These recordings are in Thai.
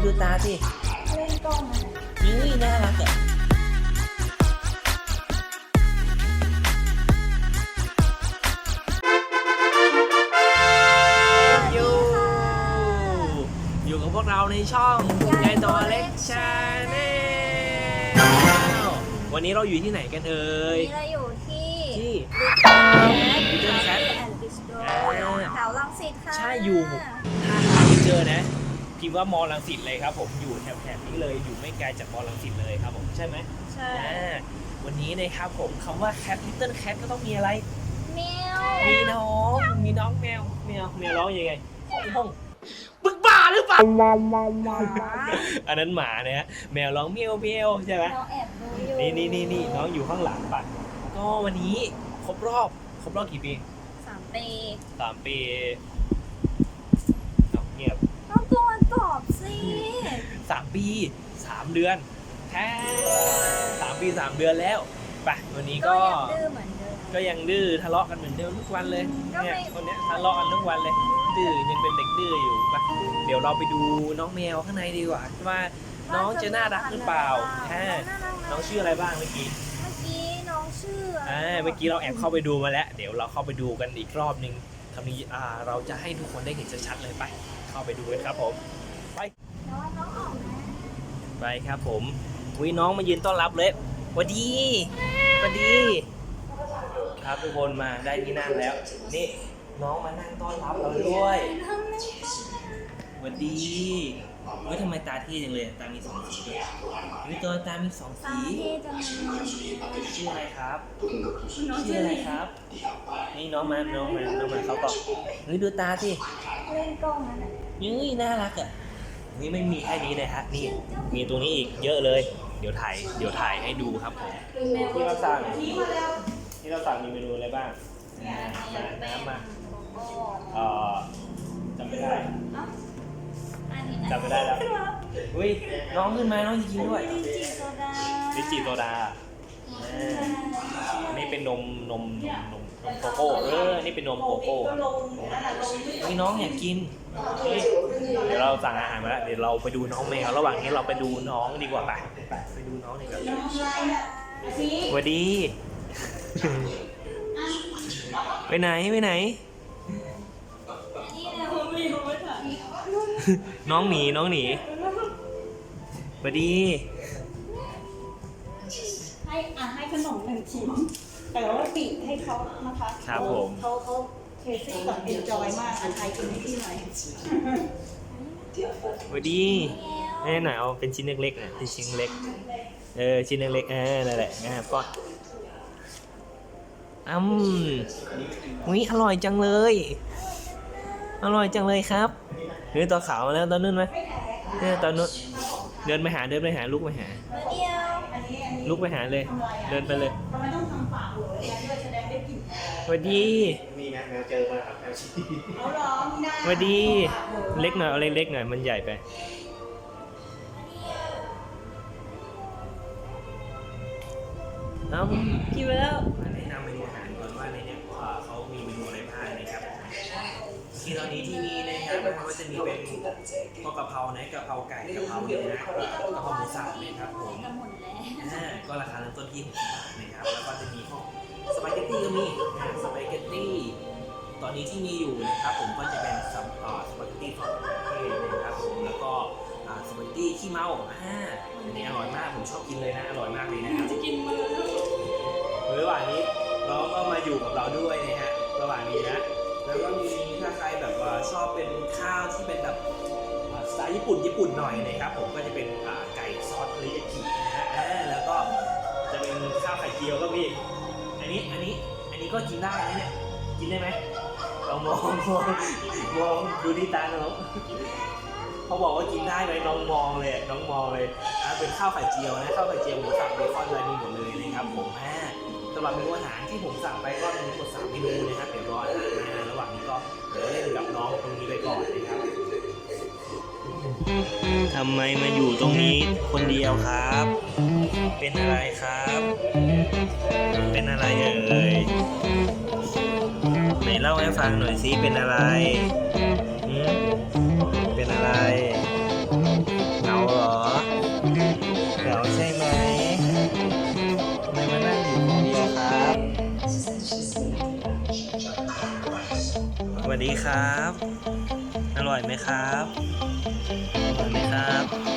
นี่ดูตาสิเล่นกล้องนะนี่น่ารักอะอยู่อยู่กับพวกเราในช่องยายตัวเล็กชาแนลวันนี้เราอยู่ที่ไหนกันเอ่วันยนี้เราอยู่ที่ที่ Little Cat Cat and Bistro อ่าแถวรังสิตค่ะ ใช่อยู่ถ้าหาไม่เจอนะ พิมพ์ว่ามอลังสิตเลยครับ ผมอยู่แถบๆนี้เลยอยู่ไม่ไกลจากมอลังสิตเลยครับผมใช่ไหมใช่อ่าวันนี้นะครับผมคำว่า cat little cat ก็ต้องมีอะไรเมียวมีน้องมีน้องแมวแมวแมวร้องยังไงห้องบึกบ้าหรือเปล่าหมาอันนั้นหมานะฮะแมวร้องเมียวเมียวใช่ไหม เราแอบดูอยู่นี่นี่นี่นี่น้องอยู่ข้างหลังปะก็วันนี้ครบรอบ ครบรอบกี่ปีสามปี สามปีเอาเงียบ ต้องตัวตอบสิสามปีสามเดือนแท้สามปีสามเดือนแล้วไปวันนี้ก็ก็ยังดื้อเหมือนเดิมก็ยังดื้อทะเลาะกันเหมือนเดิมทุกวันเลยก็ไม่เนี่ยคนเนี้ยทะเลาะกันทุกวันเลยดื้อยังเป็นเด็กดื้ออยู่ไปเดี๋ยวเราไปดูน้องแมวข้างในดีกว่าว่าน้องจะน่ารักหรือเปล่าน้ฮะองน่ารักนะน้องชื่ออะไรบ้างเมื่อกี้เมื่อกี้น้องชื่ออะไรอ่าเมื่อกี้เราแอบเข้าไปดูมาแล้ว เดี๋ยวเราเข้าไปดูกันอีกรอบหนึ่งคำนี้อ่าเราจะให้ทุกคนได้เห็นชัดๆเลยไป เข้าไปดูกันครับผม น้องน้องออกนะไปครับผมวิน้องมายืนต้อนรับเลยหวัสดีหวัสดี ครับทุกคนมาได้ที่นั่งแล้ว นี่น้องมานั่งต้อนรับเราด้วยน้องไม่หวัสดีเฮ้ยทำไมตาเท่จังเลยตามีสองสีด้วยวิตัวตามีสองตาสีเท่จังเลยชื่ออะไรครับน้องชื่ชื่อออะอะไรไรครับ นี่น้องมาน้องมาน้องมาเขาบอกเฮ้ยดูตาสิเล่นกล้องนะนี่น่ารักอะ นี่ไม่มีแค่นี้เลยฮะนี่มีตรงนี้อีกเยอะเลย เดี๋ยวถ่ายเดี๋ยวถ่ายให้ดูครับผมแมวที่เราสั่งที่เราสั่งมีเมนูอะไรบ้างอ่ามาน้ำมาเอ่อจำไม่ได้จำไม่ได้แล้วอุ้ยน้องขึ้นมาน้องจะกินด้วยลินจีโซดาลิจิโซดาอ่าอันนี่เป็นนมนมนมนม นมโกโก้ เออ นี่เป็นนมโกโก้นี่น้องอยากกินเฮ้ยเดี๋ยวเราสั่งอาหารมาแล้ว เดี๋ยวเราไปดูน้องแมว ระหว่างนี้เราไปดูน้องดีกว่าไปไปไปดูน้องดีกว่าสวัสดีไปไหนไปไหน น้องหนีน้องหนีสวัสดี ให้อะให้ขนมหนึ่งชิ้น แต่ว่าปีกให้เขานะคะครับผม เขาเขาเทสซี่แบบเอนจอยมากอันไทยกินให้พี่หน่อยสวัสดีแม่หน่อยเอาเป็นชิ้นเล็กๆหน่อยเป็นชิ้นเล็ก เออชิ้นเล็กๆเออนั่นแหละอ่าป้อนอืมอุ้ยอร่อยจังเลย อร่อยจังเลยครับเฮ้ยตัวขาวมาแล้วตอนนู้นไหมเนี่ยตอนนู้นเดินไปหาเดินไปหาลุกไปหามาเดียวอันนี้อันนี้ลุกไปหาเลย เดินไปเลยทำไมต้อง วัสดีนี่ไงแมวเจอมาครับแมวชี้เขาร้องไม่ได้สวัสดี เล็กหน่อยเอาเล็กๆหน่อยมันใหญ่ไปน้ำกินไปแล้วมาแนะนำเมนูอาหารก่อนว่าในเนี่ยเอ่อเขามีเมนูอะไรบ้างนะครับที่ตอนนี้ที่มีนะครับมันก็จะมีเป็นข้าวกะเพรานะกะเพราไก่กะเพราเนื้อกะเพราหมูสับนะครับผมกันหมดแล้วอ่าก็ราคาเริ่มต้นที่60บาทนะครับแล้วก็จะมีพวก สปาเกตตี้ก็มีอ่าสปาเกตตี้ตอนนี้ที่มีอยู่นะครับผมก็จะเป็นสับเอ่อสปาเกตตี้ซอสมะเขือเทศนะครับผมแล้วก็อ่าสปาเกตตี้ขี้เมาอ่าอันนี้อร่อยมากผมชอบกินเลยนะอร่อยมากเลยนะครับจะกินมือระหว่างนี้น้องก็มาอยู่กับเราด้วยนะฮะระหว่างนี้นะแล้วก็มีถ้าใครแบบว่าชอบเป็นข้าวที่เป็นแบบอ่าสไตล์ญี่ปุ่นญี่ปุ่นหน่อยนะครับผมก็จะเป็นอ่าไก่ซอสเทริยากินะฮะอ่าแล้วก็จะเป็นข้าวไข่เจียวก็มีอั นนี้ อันนี้ อันนี้ก็กินได้นะเนี่ย กินได้ไหมเรามองมองมองดูที่ตาน้องเขาบอกว่ากินได้ไหมน้องมองเลยน้องมองเลยอ่าเป็นข้าวไข่เจียวนะข้าวไข่เจียวหมูสับเบคอนอะไรมีหมดเลยนะครับผมอ่าสำหรับเมนูอาหารที่ผมสั่งไปก็มีทั้งหมด3เมนูนะครับเดี๋ยวรออาหารมาระหว่างนี้ก็เดี๋ยวเล่นกับน้องตรงนี้ไปก่อนนะครับทำไมมาอยู่ตรงนี้คนเดียวครับ เป็นอะไรครับ เป็นอะไรเอ่ยไหนเล่าให้ฟังหน่อยสิเป็นอะไรเป็นอะไรเหงาเหรอเหงาใช่ไหมไม่มานั่งอยู่คนเดียวครับสวัสดีครับ อร่อยไหมครับอร่อยไหมครับ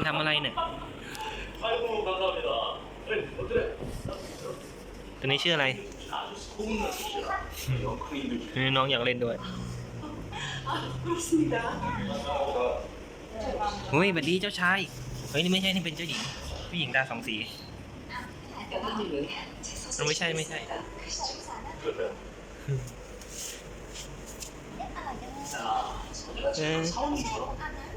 นทำอะไรเนี่ยตัวนี้ชื่ออะไรนี่น้องอยากเล่นด้วยเฮ้ยบัดดีเจ้าชาย เฮ้ยนี่ไม่ใช่นี่เป็นเจ้าหญิง ผู้หญิงตาสองสีมันไม่ใช่ไม่ใช่เออ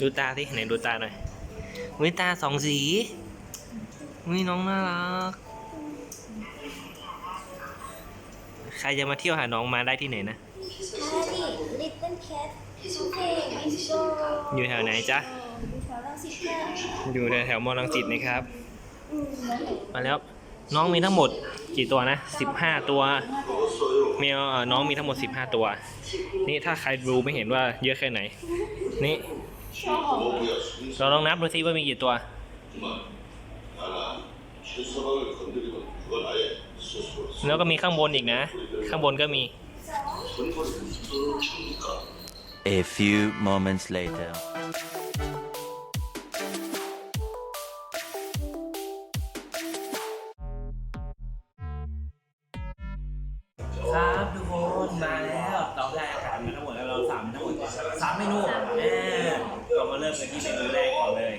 ดูตาสิไหนดูตาหน่อยวิตาสองสีวิน้องน่ารัก ใครจะมาเที่ยวหาน้องมาได้ที่ไหนนะอเคบิงโกอยู่แถวไหนจ๊ะ อยู่แถวแถวมอลังสิตนะครับ มาแล้วน้องมีทั้งหมดกี่ตัวนะสิบห้าตัวมีเอ่อน้องมีทั้งหมดสิบห้าตัว นี่ถ้าใครดูไม่เห็นว่าเยอะแค่ไหน นี่ เราลองนับดูซิว่ามีกี่ตัว แล้วก็มีข้างบนอีกนะ ข้างบนก็มี A few moments later. รามาเริ่มกันที่เมนูแรกก่อนเลย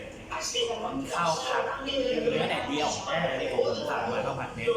ข้าวผัดเนื้อแดดเดียวอ่านี่ผมสั่งมาข้าวผัดเนื้อ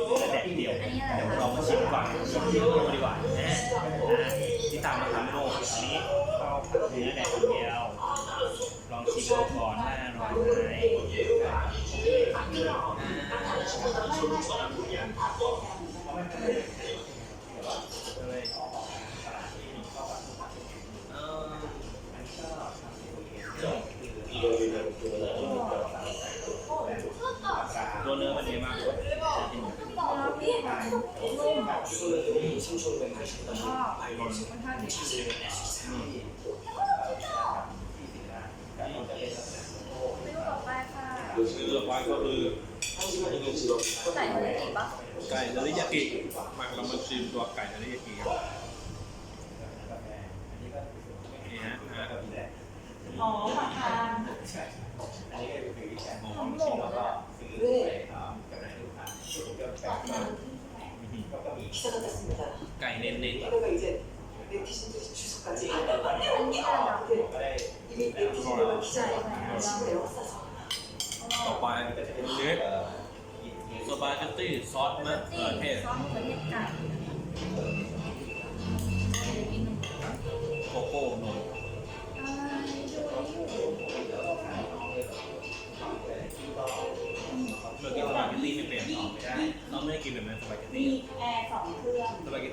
ต่อไปค่ะเลือกไว้ก็คือไก่ทะเลกิปะไก่เทอริยากิมาเรามาชิมตัวไก่เทอริยากิครับนี่ฮะอะอ๋อประธาน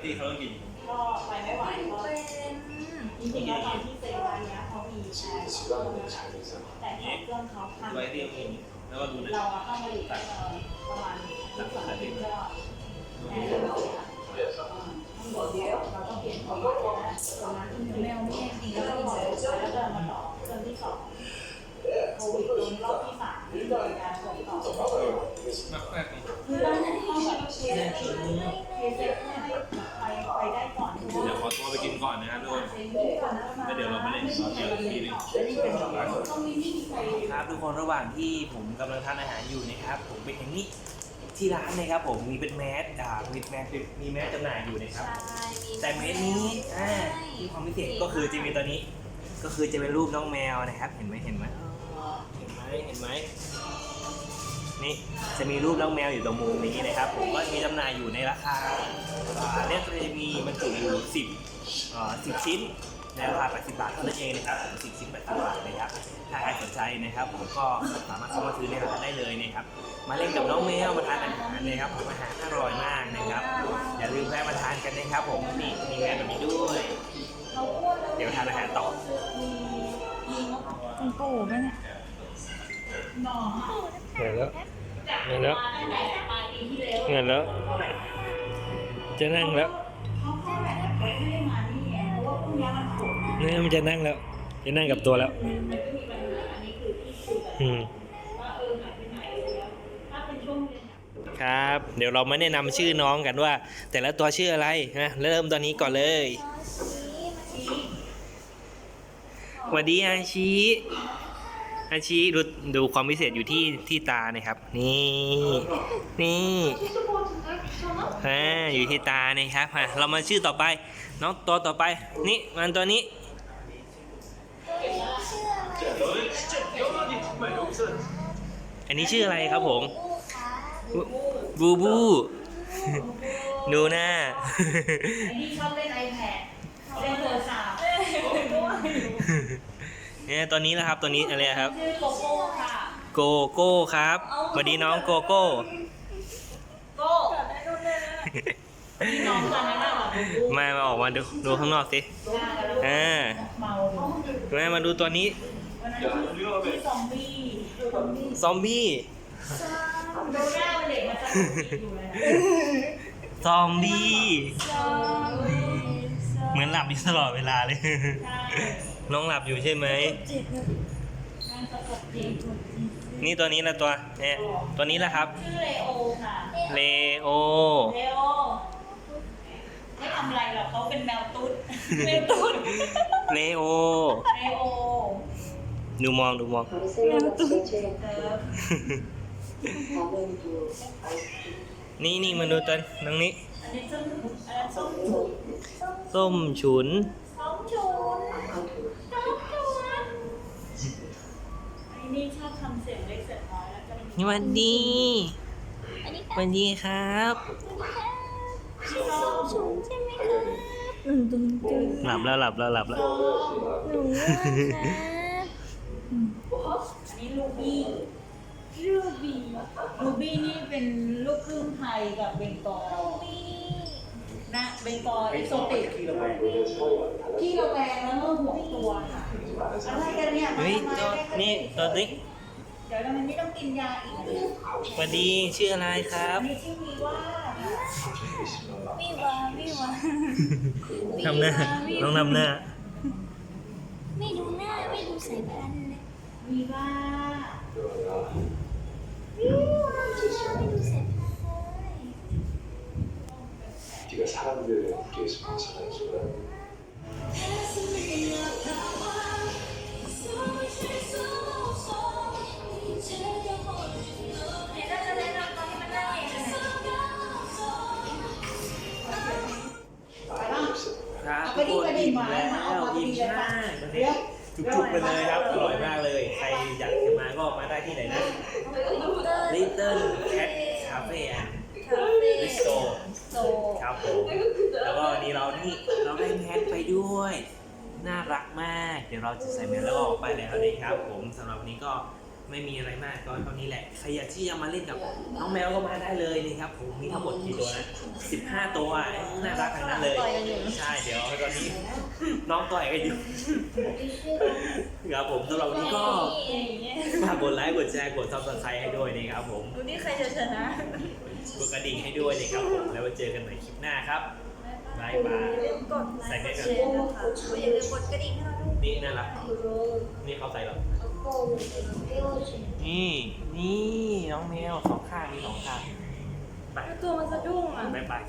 ตี้เขาต้องกิน ก็ไปไม่ไหวก็เป็นจริงๆแล้วตอนที่เซ็นร้านเนี้ยเขามีแอร์สองเครื่องนะแต่เครื่องเขาพังสปาเกตตี้ต้องแล้วก็ดูนะเราอะต้องมาอยู่ประมาณที่สองอาทิตย์ก็แอร์เราอะทั้งหมดเดียวเราต้องเปลี่ยนของนะตอนนั้นที่แมวไม่ใช่จริงแล้วแล้วก็ก็บอแล้วเดินมาต่อเครื่องที่สองโควิดโดนรอบที่สามโดนการส่งต่อคือตองแบบเช็คเช็คให้ไปไปได้ก่อนเราเดี๋ยว ว่า ขอตัวไป แล้วเดี๋ยวเรามาเล่นซอสเดียวอีกทีหนึง ต้องมีไม่มี ใครครับทุกคนระหว่างที่ผมกำลังทานอาหารอยู่นะครับ ผมไปเห็นนี่ที่ร้านนะครับผมมีเป็นแมสอ่ามีแมสมีแมสจำหน่ายอยู่นะครับใช่มีแต่แมสนี้อ่าที่ความพิเศษก็คือจะมีตัวนี้ ก็คือจะเป็นรูปน้องแมวนะครับ เห็นไหมเห็นไหมเห็นไหมเห็นไหมนี่จะมีรูปน้องแมวอยู่ตรงมุมนี้นะครับ ผมก็มีจำหน่ายอยู่ในราคาอ่าเนี่ยจะมีบรรจุอยู่10อ่า10ชิ้น ในราคา80บาทเท่านั้นเองนะครับผม10ชิ้น80บาทนะครับ ถ้าใครสนใจนะครับผมก็สามารถเข้ามาซื้อในร้านได้เลยนะครับ มาเล่นกับน้องแมวมาทานอาหารนะครับผมอาหารอร่อยมากนะครับ อย่าลืมแวะมาทานกันนะครับ ผมนี่มีแมวแบบนี้ด้วย เดี๋ยวทานอาหารต่อคุณปู่ไหมเนี่ยเงินแล้วเงินแล้วเงินแล้ว จะนั่งแล้ว นี่มันจะนั่งแล้ว จะนั่งกับตัวแล้ว อืมครับ เดี๋ยวเรามาแนะนำชื่อน้องกันว่า แต่ละตัวชื่ออะไรนะเริ่มตอนนี้ก่อนเลยสวัสดีอาชี อาชีดูดูความพิเศษอยู่ที่ที่ตานะครับ นี่นี่อ่าอยู่ที่ตานะครับอะเรามาชื่อต่อไป น้องตัวต่อไป นี่มันตัวนี้อันนี้ชื่ออะไรครับผมบูบู ดูหน้าไอ้นี่ชอบเล่น iPad เล่นโทรศัพท์ เนี่ยตัวนี้นะครับตัวนี้อะไรครับชื่อโกโก้ค่ะโกโก้ครับสวัสดีน้องโกโก้โก้พี่น้องกันนะน่ะแบบดูมามาออกมาดูดูข้างนอกสิอ่าเมาแม่มาดูตัวนี้วันนั้นที่ซอมบี้ซอมบี้ดูหน้าเป็นเด็กมาจากอยู่เลยนะซอมบี้เหมือนหลับอยู่ตลอดเวลาเลยใช่ น้องหลับอยู่ใช่ไหมงานประกบจริงนี่ตัวนี้ละตัวเนี่ยตัวนี้แหละครับ ชื่อเลโอค่ะ เลโอ เลโอ ไม่ทำอะไรหรอกเขาเป็นแมวตุ๊ด แมวตุ๊ด เลโอ เลโอ ดูมองดูมอง เออนี่นี่มาดูตัวน้องนี้ อันนี้ส้มอันนั้นส้มฉุนส้มฉุน ส้มฉุนส้มฉุนไอ้ นี่ชอบทำเสียงเล็กเสียงน้อยแล้วก็สวัสดี อันนี้สวัสดีครับสูงใช่ไหมคะหนึ่งตึงตึงหลับแล้วหลับแล้วหลับแล้วหนูว่านะอันนี้ลูบี้ลูบี้ลูบี้นี่เป็นลูกครึ่งไทยกับเบงกอลนะเบงกอลเอ็กโซติกที่ระแวงที่ระแวงแล้วก็ห่วงตัวค่ะ อะไรกันเนี่ยมาเฮ้ยทำไมตัวได้กันนี่ตัวนี้เดี๋ยวเราไม่ต้องกินยาอีกนะสวัสดีชื่ออะไรครัอับนนี้ชื่อมีว่าค่ะวิวาวิวาทำหน้าน้องทำหน้า ไม่ดูหน้าไม่ดูสายพันธุ์เลยมีว่าวิวาไม่ดูสายพันธุ์เลย จุกๆไปเลยครับ อร่อยมากเลย ใครอยากจะมาก็มาได้ที่ไหนนะ Little Cat Cafe and Bistro โซครับผมแล้วก็วันนี้เรานี่เราได้แมสไปด้วย น่ารักมาก เดี๋ยวเราจะใส่แมสแล้วก็ออกไปแล้วนะครับผมสำหรับวันนี้ก็ ไม่มีอะไรมากก็เท่านี้แหละ ใครอยากที่จะมาเล่นกับน้องแมวก็มาได้เลยนะครับผมมีทั้งหมดกี่ตัวนะ15ตัวน่ารักทั้งนั้นเลย ใช่เดี๋ยวตอนนี้น้องต่อยกันอยู่ครับผมสำหรับวันนี้ก็ฝากกดไลค์กดแชร์กดซับสไครต์ให้ด้วยนะครับผมดูนี่ใครจะชนะกดกระดิ่งให้ด้วยนะครับผมแล้วไว้เจอกันใหม่คลิปหน้าครับบายบายกดไลใส่ค์ให้กดกันแชร์นะคะอย่าลืมกดกระดิ่งให้เราด้วย นี่น่ารัก นี่เขาใส่หรอโอ้โหเปรี้ยวจริงนี่ นี่น้องแมวสองข้างมีสองข้างไปตัวมันสะดุ้งอะบายบาย